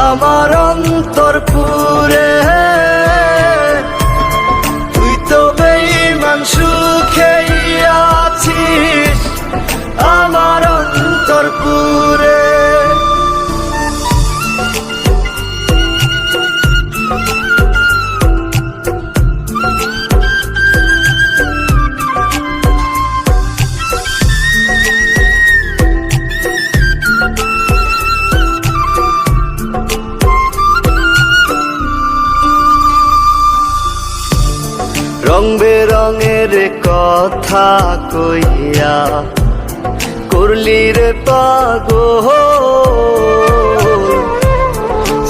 আমার অন্তর পুরে রং বেরঙের কথা কইয়া করলি রে পাগো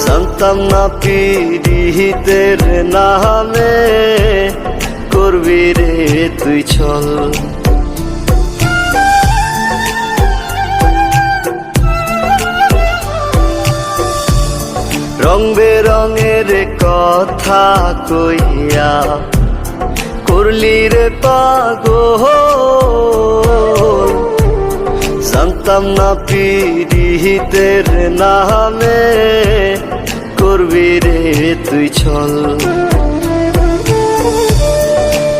সন্তাম না পিড়িতের নামে করবি রে তুই ছল। রং বেরঙের কথা কইয়া করলি রে পাগো জানতাম না পিড়িতের নামে করবি রে তুই ছল।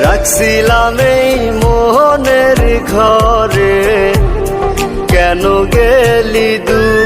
রাখছিলাম এই মোহনের ঘরে, কেন গেলি দূরে?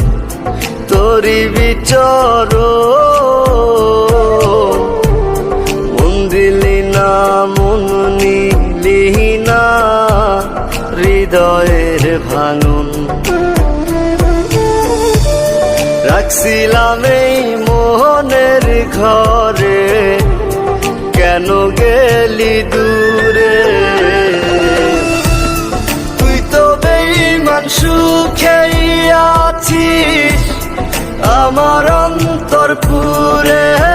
তোরি বিচর। মন দিলি না, মন নিলি না, হৃদয়ের ভাঙন রাখছিলাম এই মোহনের ঘরে, কেন গেলি দূরে? তুই তো বেইমান আছিস আমার অন্তর পুরে।